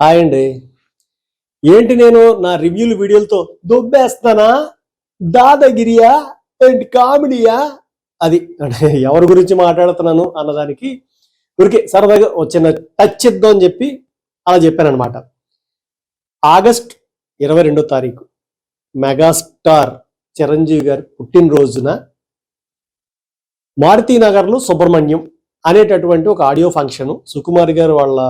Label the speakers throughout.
Speaker 1: Hi అండి. ఏంటి నేను నా రివ్యూలు వీడియోలతో దొబ్బేస్తానా? దాదాగిరియా అండ్ కామెడీయా అది అంటే ఎవరి గురించి మాట్లాడుతున్నాను అన్నదానికి ఊరికే సరదాగా వచ్చిన టచ్ ఇద్దాం అని చెప్పి అలా చెప్పానమాట ఆగస్ట్ ఇరవై రెండో తారీఖు మెగాస్టార్ చిరంజీవి గారి పుట్టినరోజున మారుతీనగర్లో సుబ్రహ్మణ్యం అనేటటువంటి ఒక ఆడియో ఫంక్షన్ సుకుమార్ గారు వాళ్ళ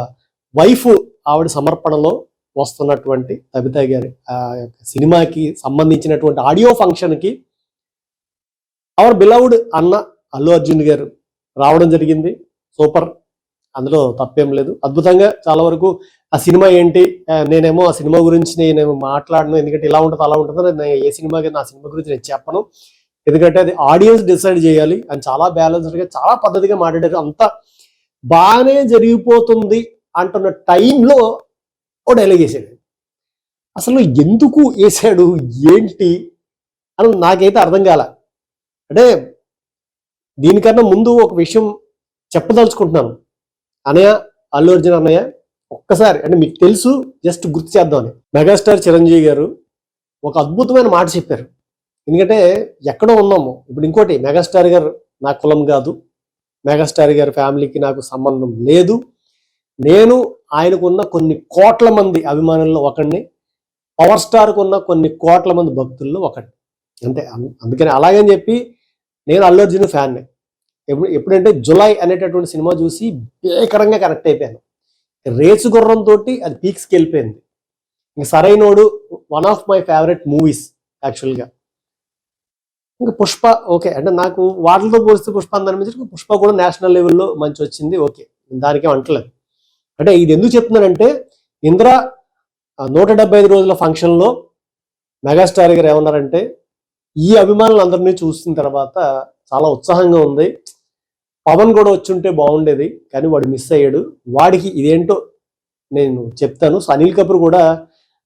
Speaker 1: వైఫ్ ఆవిడ సమర్పణలో వస్తున్నటువంటి తబితా గారి ఆ యొక్క సినిమాకి సంబంధించినటువంటి ఆడియో ఫంక్షన్కి అవర్ బిలౌడ్ అన్న అల్లు అర్జున్ గారు రావడం జరిగింది. సూపర్. అందులో తప్పేం లేదు. అద్భుతంగా చాలా వరకు ఆ సినిమా ఏంటి నేనేమో ఆ సినిమా గురించి నేనేమో మాట్లాడను ఎందుకంటే ఇలా ఉంటుంది అలా ఉంటుంది నేను ఏ సినిమా నా సినిమా గురించి నేను చెప్పను. ఎందుకంటే అది ఆడియన్స్ డిసైడ్ చేయాలి. అని చాలా బ్యాలెన్స్డ్గా చాలా పద్ధతిగా మాట్లాడారు. అంత బాగానే జరిగిపోతుంది అంటున్న టైంలో ఓ డైలాగ్ వేసాడు అసలు ఎందుకు వేసాడు ఏంటి? అని నాకైతే అర్థం కాల. అంటే దీనికన్నా ముందు ఒక విషయం చెప్పదలుచుకుంటున్నాను. అనయ్య అల్లు అర్జున్ అన్నయ్య ఒక్కసారి అంటే మీకు తెలుసు జస్ట్ గుర్తు చేద్దామని మెగాస్టార్ చిరంజీవి గారు ఒక అద్భుతమైన మాట చెప్పారు. ఎందుకంటే ఎక్కడో ఉన్నాము. ఇప్పుడు ఇంకోటి మెగాస్టార్ గారు నా కులం కాదు. మెగాస్టార్ గారి ఫ్యామిలీకి నాకు సంబంధం లేదు. నేను ఆయనకున్న కొన్ని కోట్ల మంది అభిమానుల్లో ఒకడిని పవర్ స్టార్కు ఉన్న కొన్ని కోట్ల మంది భక్తుల్లో ఒకటి అంతే అందుకని అలాగని చెప్పి నేను అల్లు అర్జున్ ఫ్యాన్ని. ఎప్పుడు ఎప్పుడంటే జులై అనేటటువంటి సినిమా చూసి భీకరంగా కనెక్ట్ అయిపోయాను. రేసు గుర్రం తోటి అది పీక్స్కి వెళ్ళిపోయింది ఇంక Sarrainodu one of my favourite movies యాక్చువల్గా. ఇంకా పుష్ప ఓకే అంటే నాకు వాటితో పోలిస్తే పుష్ప అని అనిపించి పుష్ప కూడా నేషనల్ లెవెల్లో మంచి వచ్చింది ఓకే దానికేం అంటలేదు. అంటే ఇది ఎందుకు చెప్తున్నానంటే ఇంద్ర నూట డెబ్బై ఐదు రోజుల ఫంక్షన్లో మెగాస్టార్ గారు ఏమన్నారంటే ఈ అభిమానులు అందరినీ చూసిన తర్వాత చాలా ఉత్సాహంగా ఉంది. పవన్ కూడా వచ్చుంటే బాగుండేది కానీ వాడు మిస్ అయ్యాడు. వాడికి ఇదేంటో నేను చెప్తాను. అనిల్ కపూర్ కూడా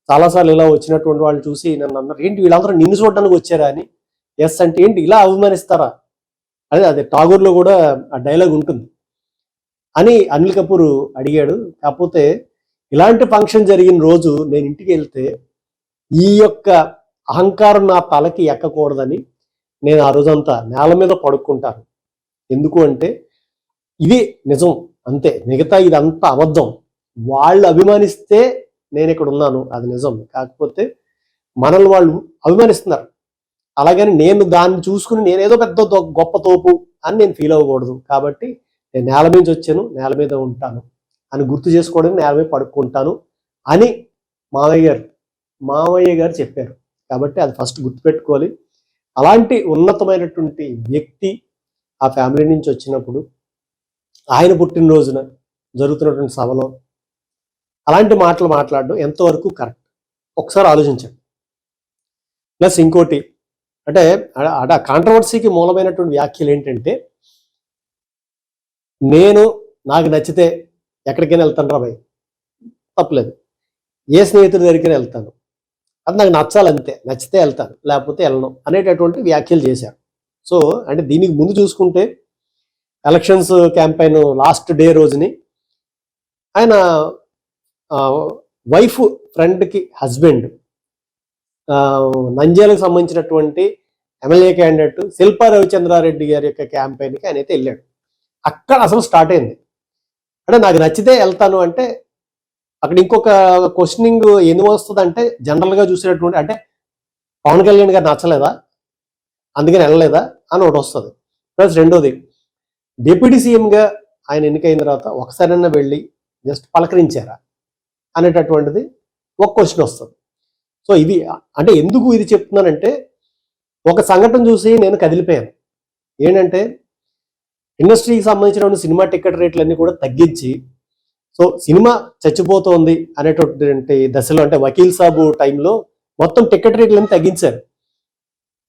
Speaker 1: చాలాసార్లు ఇలా వచ్చినటువంటి వాళ్ళు చూసి నన్ను అన్నారు ఏంటి వీళ్ళందరూ నిన్ను చూడడానికి వచ్చారా? అని. ఎస్ అంటే ఏంటి ఇలా అభిమానిస్తారా? అదే అదే టాగూర్లో కూడా ఆ డైలాగ్ ఉంటుంది. అని అనిల్ కపూర్ అడిగాడు. కాకపోతే ఇలాంటి ఫంక్షన్ జరిగిన రోజు నేను ఇంటికి వెళ్తే ఈ యొక్క అహంకారం నా తలకి ఎక్కకూడదని నేను ఆ రోజంతా నేల మీద పడుకుంటాను. ఎందుకు అంటే ఇది నిజం అంతే. మిగతా ఇదంతా అబద్ధం. వాళ్ళు అభిమానిస్తే నేను ఇక్కడ ఉన్నాను అది నిజం. కాకపోతే మనల్ని వాళ్ళు అభిమానిస్తున్నారు. అలాగని నేను దాన్ని చూసుకుని నేనేదో పెద్ద గొప్ప తోపు అని నేను ఫీల్ అవ్వకూడదు. కాబట్టి నేను నేల మీద వచ్చాను నేల మీద ఉంటాను అని గుర్తు చేసుకోవడం నేల మీద పడుకుంటాను అని మామయ్య గారు మామయ్య గారు చెప్పారు. కాబట్టి అది ఫస్ట్ గుర్తుపెట్టుకోవాలి. అలాంటి ఉన్నతమైనటువంటి వ్యక్తి ఆ ఫ్యామిలీ నుంచి వచ్చినప్పుడు ఆయన పుట్టినరోజున జరుగుతున్నటువంటి సభలో అలాంటి మాటలు మాట్లాడడం ఎంతవరకు కరెక్ట్ ఒకసారి ఆలోచించండి. ప్లస్ ఇంకోటి అంటే అడ- అడ కాంట్రవర్సీకి మూలమైనటువంటి వ్యాఖ్యలు ఏంటంటే నేను నాకు నచ్చితే ఎక్కడికైనా వెళ్తాను రా భయ్. తప్పలేదు. ఏ స్నేహితుడి దగ్గరికి వెళ్తాను. అది నాకు నచ్చాలి అంతే నచ్చితే వెళ్తాను లేకపోతే వెళ్ళను అనేటటువంటి వ్యాఖ్యలు చేశారు సో అంటే దీనికి ముందు చూసుకుంటే ఎలక్షన్స్ క్యాంపెయిన్ లాస్ట్ డే రోజుని ఆయన వైఫ్ ఫ్రెండ్కి హస్బెండ్ నంజాలకు సంబంధించినటువంటి ఎమ్మెల్యే క్యాండిడేట్ శిల్పా రవిచంద్రారెడ్డి గారి యొక్క క్యాంపెయిన్కి ఆయన అయితే వెళ్ళాడు. అక్కడ అసలు స్టార్ట్ అయింది. అంటే నాకు నచ్చితే వెళ్తాను అంటే అక్కడ ఇంకొక క్వశ్చనింగ్ ఎందుకు వస్తుంది అంటే జనరల్గా చూసేటటువంటి అంటే పవన్ కళ్యాణ్ గారు నచ్చలేదా? అందుకని వెళ్ళలేదా? అని ఒకటి వస్తుంది. ప్లస్ రెండోది డిప్యూటీ సీఎంగా ఆయన ఎన్నికైన తర్వాత ఒకసారైనా వెళ్ళి జస్ట్ పలకరించారా? అనేటటువంటిది ఒక క్వశ్చన్ వస్తుంది. సో ఇది అంటే ఎందుకు ఇది చెప్తున్నానంటే ఒక సంఘటన చూసి నేను కదిలిపోయాను. ఏంటంటే ఇండస్ట్రీకి సంబంధించిన సినిమా టికెట్ రేట్లన్నీ కూడా తగ్గించి సో సినిమా చచ్చిపోతోంది అనేటటువంటి దశలో అంటే వకీల్ సాబు టైంలో మొత్తం టికెట్ రేట్లన్నీ తగ్గించారు.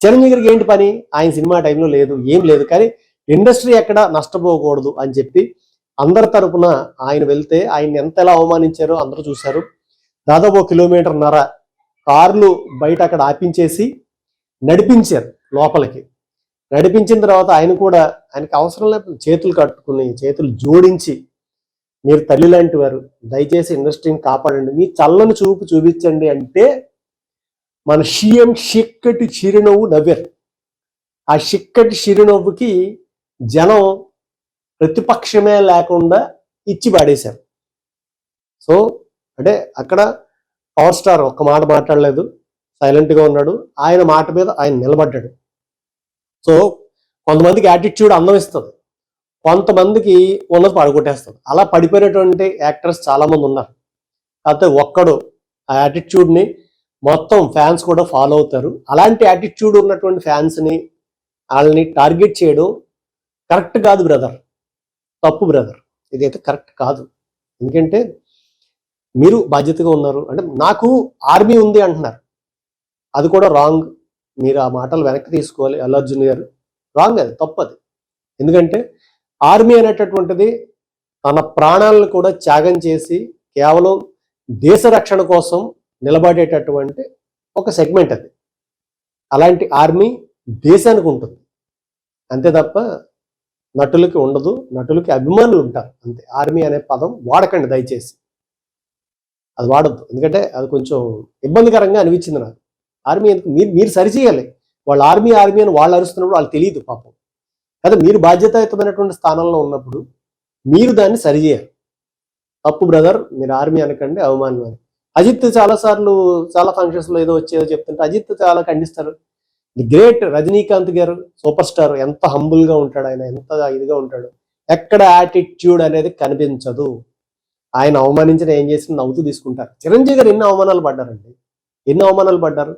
Speaker 1: చిరంజీవి గారికి ఏంటి పని? ఆయన సినిమా టైంలో లేదు ఏం లేదు కానీ ఇండస్ట్రీ ఎక్కడ నష్టపోకూడదు అని చెప్పి అందరి తరపున ఆయన వెళ్తే ఆయన ఎంత ఎలా అవమానించారో అందరూ చూశారు. దాదాపు ఒక కిలోమీటర్ నర కార్లు బయట అక్కడ ఆపించేసి నడిపించారు లోపలికి. నడిపించిన తర్వాత ఆయన కూడా ఆయనకి అవసరం లేకపోతే చేతులు కట్టుకుని చేతులు జోడించి మీరు తల్లి లాంటి వారు దయచేసి ఇండస్ట్రీని కాపాడండి. మీ చల్లని చూపు చూపించండి అంటే మన సీఎం చిక్కటి చిరునవ్వు నవ్వారు. ఆ చిక్కటి చిరునవ్వుకి జనం ప్రతిపక్షమే లేకుండా ఇచ్చి పాడేశారు. సో అంటే అక్కడ పవర్ స్టార్ ఒక్క మాట మాట్లాడలేదు. సైలెంట్గా ఉన్నాడు. ఆయన మాట మీద ఆయన నిలబడ్డాడు. సో కొంతమందికి యాటిట్యూడ్ అందం ఇస్తుంది కొంతమందికి ఉన్నది పడగొట్టేస్తుంది. అలా పడిపోయినటువంటి యాక్టర్స్ చాలామంది ఉన్నారు. కాకపోతే ఒక్కడు ఆ యాటిట్యూడ్ని మొత్తం ఫ్యాన్స్ కూడా ఫాలో అవుతారు. అలాంటి యాటిట్యూడ్ ఉన్నటువంటి ఫ్యాన్స్ని వాళ్ళని టార్గెట్ చేయడం కరెక్ట్ కాదు బ్రదర్ తప్పు బ్రదర్ ఇదైతే కరెక్ట్ కాదు. ఎందుకంటే మీరు బాధ్యతగా ఉన్నారు. అంటే నాకు ఆర్మీ ఉంది అంటున్నారు. అది కూడా రాంగ్ మీరు ఆ మాటలు వెనక్కి తీసుకోవాలి. అల్లర్జున్ గారు. రాంగ్ అది తప్పు అది ఎందుకంటే ఆర్మీ అనేటటువంటిది తన ప్రాణాలను కూడా త్యాగం చేసి కేవలం దేశ రక్షణ కోసం నిలబడేటటువంటి ఒక సెగ్మెంట్ అది. అలాంటి ఆర్మీ దేశానికి ఉంటుంది. అంతే తప్ప నటులకి ఉండదు. నటులకి అభిమానులు ఉంటారు. అంతే. ఆర్మీ అనే పదం వాడకండి దయచేసి. అది వాడద్దు. ఎందుకంటే అది కొంచెం ఇబ్బందికరంగా అనిపించింది నాకు. ఆర్మీ ఎందుకు? మీరు మీరు సరిచేయాలి వాళ్ళు ఆర్మీ ఆర్మీ అని వాళ్ళు అరుస్తున్నప్పుడు వాళ్ళు తెలియదు పాపం. కదా మీరు బాధ్యతాయుతమైనటువంటి స్థానంలో ఉన్నప్పుడు మీరు దాన్ని సరిచేయాలి తప్పు బ్రదర్ మీరు ఆర్మీ అనకండి అవమానం అని. అజిత్ చాలా సార్లు చాలా ఫంక్షన్స్లో ఏదో వచ్చేదో చెప్తుంటే అజిత్ చాలా ఖండిస్తారు. ది గ్రేట్ రజనీకాంత్ గారు సూపర్ స్టార్ ఎంత హంబుల్గా ఉంటాడు ఆయన ఎంత ఇదిగా ఉంటాడు. ఎక్కడ యాటిట్యూడ్ అనేది కనిపించదు. ఆయన అవమానించిన ఏం చేసిన నవ్వుతూ తీసుకుంటారు. చిరంజీవి గారు ఎన్ని అవమానాలు పడ్డారండి? ఎన్ని అవమానాలు పడ్డారు?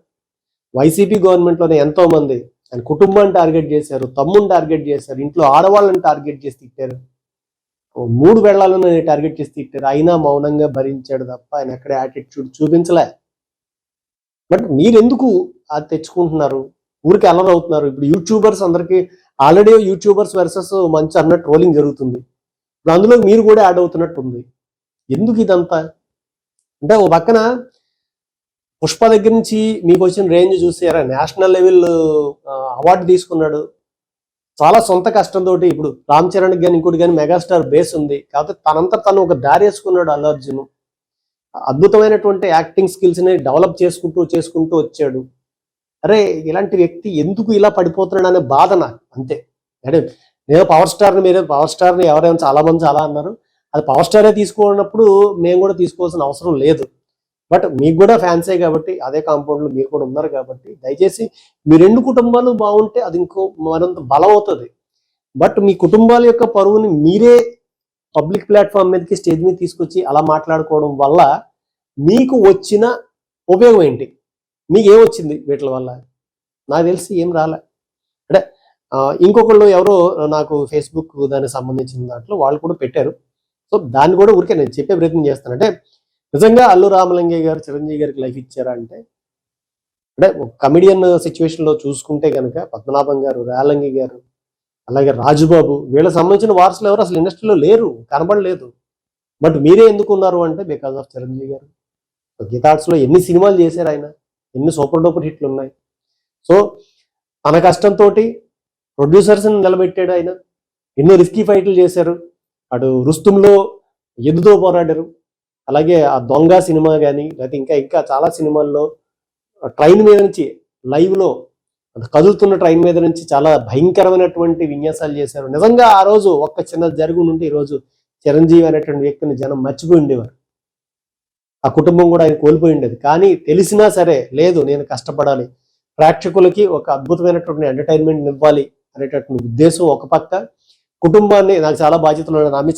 Speaker 1: వైసీపీ గవర్నమెంట్లోనే ఎంతో మంది ఆయన కుటుంబాన్ని టార్గెట్ చేశారు తమ్ముని టార్గెట్ చేశారు ఇంట్లో ఆడవాళ్ళని టార్గెట్ చేసి తిట్టారు. మూడు వేళ్ళను టార్గెట్ చేసి తిట్టారు. అయినా మౌనంగా భరించాడు తప్ప ఆయన ఎక్కడ యాటిట్యూడ్ చూపించలే. బట్ మీరెందుకు అది తెచ్చుకుంటున్నారు? ఊరికి అలర్ అవుతున్నారు. ఇప్పుడు యూట్యూబర్స్ అందరికీ ఆల్రెడీ యూట్యూబర్స్ వర్సెస్ మంచి అన్న ట్రోలింగ్ జరుగుతుంది. ఇప్పుడు అందులో మీరు కూడా యాడ్ అవుతున్నట్టు ఉంది ఎందుకు ఇదంతా? అంటే ఓ పక్కన పుష్ప దగ్గర నుంచి మీకు వచ్చిన రేంజ్ చూసారా నేషనల్ లెవెల్ అవార్డు తీసుకున్నాడు. చాలా సొంత కష్టంతో ఇప్పుడు రామ్ చరణ్ కానీ ఇంకోటి కానీ మెగాస్టార్ బేస్ ఉంది. కాకపోతే తనంతా తను ఒక దారి వేసుకున్నాడు అల్లు అర్జున్. అద్భుతమైనటువంటి యాక్టింగ్ స్కిల్స్ని డెవలప్ చేసుకుంటూ చేసుకుంటూ వచ్చాడు. అరే ఇలాంటి వ్యక్తి ఎందుకు ఇలా పడిపోతున్నాడు అనే బాధ నాకు. అంతే. అంటే నేను పవర్ స్టార్ని మీరు పవర్ స్టార్ని ఎవరైనా చాలా మంది చాలా అన్నారు. అది పవర్ స్టారే తీసుకున్నప్పుడు మేము కూడా తీసుకోవాల్సిన అవసరం లేదు. బట్ మీకు కూడా ఫ్యాన్సే కాబట్టి అదే కాంపౌండ్లో మీరు కూడా ఉన్నారు కాబట్టి దయచేసి మీ రెండు కుటుంబాలు బాగుంటే అది ఇంకో మరింత బలం అవుతుంది బట్ మీ కుటుంబాల యొక్క పరువుని మీరే పబ్లిక్ ప్లాట్ఫామ్ మీదకి స్టేజ్ మీద తీసుకొచ్చి అలా మాట్లాడుకోవడం వల్ల మీకు వచ్చిన ఉపయోగం ఏంటి? మీకు ఏం వచ్చింది వీటి వల్ల? నాకు తెలిసి ఏం రాలే. అంటే ఇంకొకళ్ళు ఎవరో నాకు ఫేస్బుక్ దానికి సంబంధించిన దాంట్లో వాళ్ళు కూడా పెట్టారు. సో దాన్ని కూడా ఊరికే నేను చెప్పే ప్రయత్నం చేస్తాను. అంటే నిజంగా అల్లు రామలింగయ్య గారు చిరంజీవి గారికి లైఫ్ ఇచ్చారా అంటే? అంటే కమిడియన్ సిచ్యువేషన్లో చూసుకుంటే కనుక పద్మనాభం గారు రాలంగి గారు అలాగే రాజుబాబు వీళ్ళకి సంబంధించిన వారసులు ఎవరు అసలు ఇండస్ట్రీలో లేరు కనబడలేదు. బట్ మీరే ఎందుకు ఉన్నారు అంటే బికాజ్ ఆఫ్ చిరంజీవి గారు. గీతార్ట్స్లో ఎన్ని సినిమాలు చేశారు ఆయన? ఎన్ని సూపర్ డూపర్ హిట్లు ఉన్నాయి? సో తన కష్టంతో ప్రొడ్యూసర్స్ని నిలబెట్టాడు ఆయన. ఎన్నో రిస్కీ ఫైట్లు చేశారు. అటు రుస్తుంలో ఎద్దుతో పోరాడారు. అలాగే ఆ దొంగ సినిమా కానీ లేకపోతే ఇంకా ఇంకా చాలా సినిమాల్లో ట్రైన్ మీద నుంచి లైవ్లో కదులుతున్న ట్రైన్ మీద నుంచి చాలా భయంకరమైనటువంటి విన్యాసాలు చేశారు. నిజంగా ఆ రోజు ఒక్క చిన్న జరుగు నుండి ఈ రోజు చిరంజీవి అనేటువంటి వ్యక్తిని జనం మర్చిపోయి ఉండేవారు. ఆ కుటుంబం కూడా ఆయన కోల్పోయి ఉండేది. కానీ తెలిసినా సరే లేదు నేను కష్టపడాలి. ప్రేక్షకులకి ఒక అద్భుతమైనటువంటి ఎంటర్టైన్మెంట్ ఇవ్వాలి అనేటటువంటి ఉద్దేశం ఒక పక్క. కుటుంబాన్ని నాకు చాలా బాధ్యతలు ఉన్నాయి. నా మీద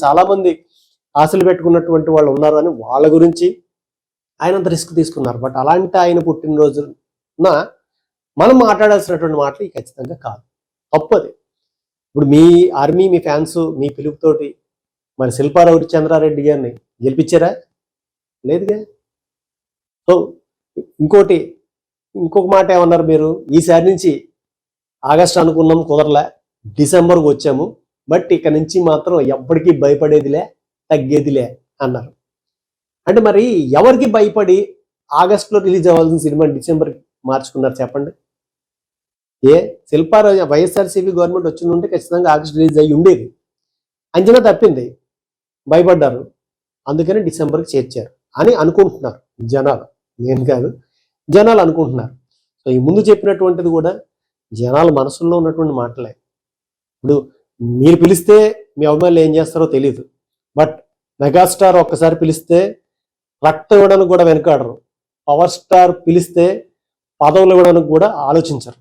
Speaker 1: ఆశలు పెట్టుకున్నటువంటి వాళ్ళు ఉన్నారు అని వాళ్ళ గురించి ఆయన అంత రిస్క్ తీసుకున్నారు. బట్ అలాంటి ఆయన పుట్టినరోజున మనం మాట్లాడాల్సినటువంటి మాటలు ఖచ్చితంగా కాదు. తప్పది ఇప్పుడు మీ ఆర్మీ మీ ఫ్యాన్స్ మీ పిలుపుతోటి మరి శిల్పారావు చంద్రారెడ్డి గారిని గెలిపించారా? లేదుగా? సో ఇంకోటి ఇంకొక మాట ఏమన్నారు మీరు? ఈసారి నుంచి ఆగస్ట్ అనుకున్నాం కుదరలే డిసెంబర్కి వచ్చాము బట్ ఇక నుంచి మాత్రం ఎప్పటికీ భయపడేదిలే. తగ్గేదిలే అన్నారు. అంటే మరి ఎవరికి భయపడి ఆగస్టులో రిలీజ్ అవ్వాల్సిన సినిమా డిసెంబర్ మార్చుకున్నారు చెప్పండి? ఏ శిల్పారావు వైఎస్ఆర్సీపీ గవర్నమెంట్ వచ్చిందంటే ఖచ్చితంగా ఆగస్ట్ రిలీజ్ అయ్యి ఉండేది. అంచనా తప్పింది. భయపడ్డారు. అందుకని డిసెంబర్కి చేర్చారు అని అనుకుంటున్నారు జనాలు. నేను కాదు జనాలు అనుకుంటున్నారు. సో ఈ ముందు చెప్పినటువంటిది కూడా జనాల మనసుల్లో ఉన్నటువంటి మాటలే. ఇప్పుడు మీరు పిలిస్తే మీ అభిమానులు ఏం చేస్తారో తెలియదు బట్ మెగాస్టార్ ఒక్కసారి పిలిస్తే రక్తం ఇవ్వడానికి కూడా వెనకాడరు. పవర్ స్టార్ పిలిస్తే పదవులు ఇవ్వడానికి కూడా ఆలోచించరు.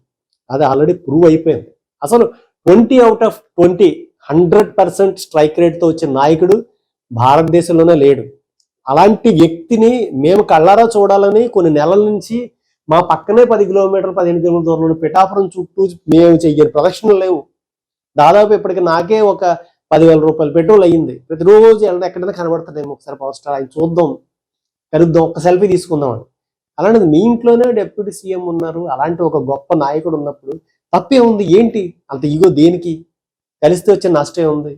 Speaker 1: అది ఆల్రెడీ ప్రూవ్ అయిపోయింది. అసలు twenty out of twenty hundred percent strike రేట్తో వచ్చిన నాయకుడు భారతదేశంలోనే లేడు. అలాంటి వ్యక్తిని మేము కళ్ళారా చూడాలని కొన్ని నెలల నుంచి మా పక్కనే పది కిలోమీటర్లు పదిహేను కిలోమీటర్ల దూరంలో పిఠాపురం చుట్టూ మేము చెయ్యని ప్రదక్షిణలు లేవు. దాదాపు ఇప్పటికి నాకే ఒక పదివేల రూపాయలు పెట్రోల్ అయ్యింది. ప్రతిరోజు వెళ్ళిన ఎక్కడైనా కనబడుతుందేమో ఒకసారి పవర్ స్టార్ ఆయన చూద్దాం కలుద్దాం ఒక్క సెల్ఫీ తీసుకుందాం అని. అలాంటిది మీ ఇంట్లోనే డెప్యూటీ సీఎం ఉన్నారు అలాంటి ఒక గొప్ప నాయకుడు ఉన్నప్పుడు తప్పే ఉంది ఏంటి? అంత ఈగో దేనికి? కలిస్తే వచ్చే నష్టం ఉంది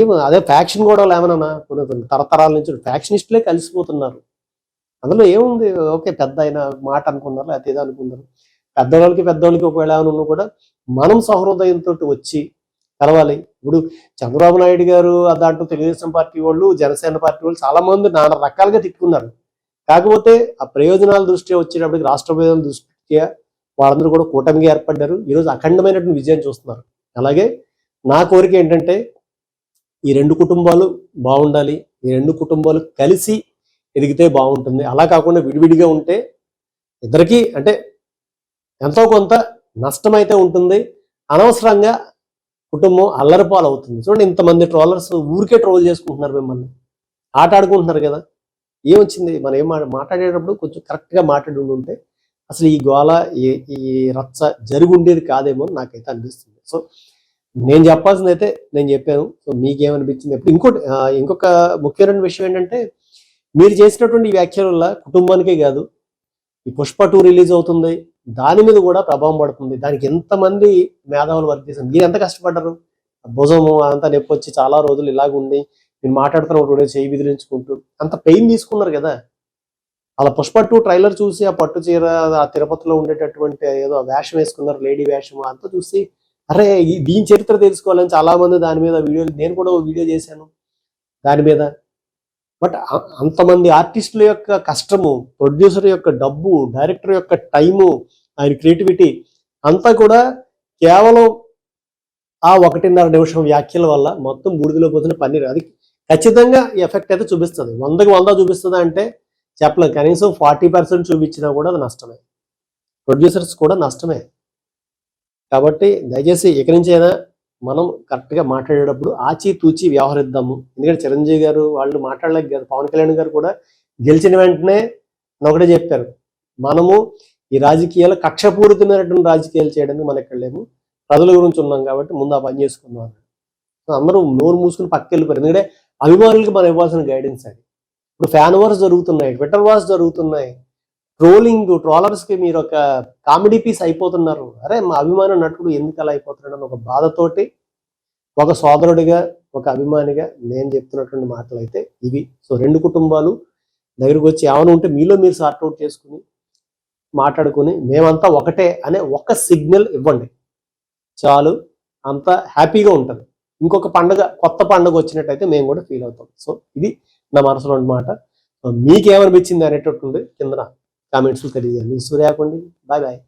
Speaker 1: ఏమో అదే ఫ్యాక్షన్ కూడా ఏమన్నా కొన్ని తరతరాల నుంచి ఫ్యాక్షనిస్టులే కలిసిపోతున్నారు. అందులో ఏముంది? ఓకే పెద్ద అయిన మాట అనుకున్నారు లేకపోతే అనుకున్నారు. పెద్దవాళ్ళకి పెద్దవాళ్ళకి ఒకవేళ ఏమైనా ఉన్నా కూడా మనం సహృదయంతో వచ్చి కలవాలి. ఇప్పుడు చంద్రబాబు నాయుడు గారు దాంట్లో తెలుగుదేశం పార్టీ వాళ్ళు జనసేన పార్టీ వాళ్ళు చాలా మంది నానా రకాలుగా తిట్టుకున్నారు. కాకపోతే ఆ ప్రయోజనాల దృష్ట్యా వచ్చేటప్పటికి రాష్ట్ర ప్రయోజనాల దృష్ట్యా వాళ్ళందరూ కూడా కూటమిగా ఏర్పడ్డారు. ఈరోజు అఖండమైనటువంటి విజయం చూస్తున్నారు. అలాగే నా కోరిక ఏంటంటే ఈ రెండు కుటుంబాలు బాగుండాలి. ఈ రెండు కుటుంబాలు కలిసి ఎదిగితే బాగుంటుంది. అలా కాకుండా విడివిడిగా ఉంటే ఇద్దరికీ అంటే ఎంతో కొంత నష్టమైతే ఉంటుంది. అనవసరంగా కుటుంబం అల్లరిపాలు అవుతుంది చూడండి ఇంతమంది ట్రోలర్స్ ఊరికే ట్రోల్ చేసుకుంటున్నారు మిమ్మల్ని. ఆట ఆడుకుంటున్నారు కదా. ఏమొచ్చింది? మనం ఏం మాట్లాడేటప్పుడు కొంచెం కరెక్ట్గా మాట్లాడి ఉంటే అసలు ఈ గోల ఈ ఈ రచ్చ జరిగి ఉండేది కాదేమో నాకైతే అనిపిస్తుంది. సో నేను చెప్పాల్సింది అయితే నేను చెప్పాను. సో మీకేమనిపించింది? ఎప్పుడు ఇంకోటి ఇంకొక ముఖ్యమైన విషయం ఏంటంటే మీరు చేసినటువంటి ఈ వ్యాఖ్యల వల్ల కుటుంబానికే కాదు ఈ పుష్ప టూ రిలీజ్ అవుతుంది. దాని మీద కూడా ప్రభావం పడుతుంది. దానికి ఎంతమంది మేధావులు వర్క్ చేశారు? మీరు ఎంత కష్టపడ్డారు? భుజము అంతా నొప్పి వచ్చి చాలా రోజులు ఇలాగ ఉండి మీరు మాట్లాడుతున్న ఒకటి చేయి విదిలించుకుంటూ అంత పెయిన్ తీసుకున్నారు కదా? అలా పుష్ప టూ ట్రైలర్ చూసి ఆ పట్టు చీర ఆ తిరుపతిలో ఉండేటటువంటి ఏదో వేషం వేసుకున్నారు లేడీ వేషం అంతా చూసి అరే ఈ- దీని చరిత్ర తెలుసుకోవాలని చాలా మంది దాని మీద వీడియో నేను కూడా ఓ వీడియో చేశాను. దాని మీద బట్ అంతమంది ఆర్టిస్టుల యొక్క కష్టము ప్రొడ్యూసర్ యొక్క డబ్బు డైరెక్టర్ యొక్క టైము ఆయన క్రియేటివిటీ అంతా కూడా కేవలం ఆ ఒకటిన్నర నిమిషం వ్యాఖ్యల వల్ల మొత్తం బూడిదలో పోతున్న పని అది ఖచ్చితంగా ఎఫెక్ట్ అయితే చూపిస్తుంది. వందకి వంద చూపిస్తుందా అంటే చెప్పలేం. కనీసం ఫార్టీ పర్సెంట్ చూపించినా కూడా అది నష్టమే. ప్రొడ్యూసర్స్ కూడా నష్టమే. కాబట్టి దయచేసి ఇక నుంచి అయినా మనం కరెక్ట్గా మాట్లాడేటప్పుడు ఆచితూచి వ్యవహరిద్దాము. ఎందుకంటే చిరంజీవి గారు వాళ్ళు మాట్లాడలేక కాదు. పవన్ కళ్యాణ్ గారు కూడా గెలిచిన వెంటనే ఒకటే చెప్పారు మనము ఈ రాజకీయాలు కక్షపూరితమైనటువంటి రాజకీయాలు చేయడానికి మనం ఇక్కడ లేము. ప్రజల గురించి ఉన్నాం కాబట్టి ముందు ఆ పని చేసుకుందాం అన్నాడు. అందరూ నోరు మూసుకుని పక్కకి వెళ్ళిపోయారు. ఎందుకంటే అభిమానులకు మనం ఇవ్వాల్సిన గైడెన్స్ అది. ఇప్పుడు ఫ్యాన్ వార్స్ జరుగుతున్నాయి. ట్విట్టర్ వార్స్ జరుగుతున్నాయి. ట్రోలింగ్ ట్రోలర్స్కి మీరు ఒక కామెడీ పీస్ అయిపోతున్నారు. అరే మా అభిమాన నటుడు ఎందుకు అలా అయిపోతున్నాడు అని ఒక బాధతోటి ఒక సోదరుడిగా ఒక అభిమానిగా నేను చెప్తున్నటువంటి మాటలు అయితే ఇవి. సో రెండు కుటుంబాలు దగ్గరకు వచ్చి ఏమైనా ఉంటే మీలో మీరు సార్ట్ అవుట్ చేసుకుని మాట్లాడుకుని మేమంతా ఒకటే అనే ఒక సిగ్నల్ ఇవ్వండి. చాలు. అంత హ్యాపీగా ఉంటుంది. ఇంకొక పండుగ కొత్త పండుగ వచ్చినట్టయితే మేము కూడా ఫీల్ అవుతాం. సో ఇది నా మనసులో మాట మీకేమనిపించింది అనేటట్టుంది కింద કામેન્ટ શું કરી દેવાની સૂર્યા કુંડી બાય બાય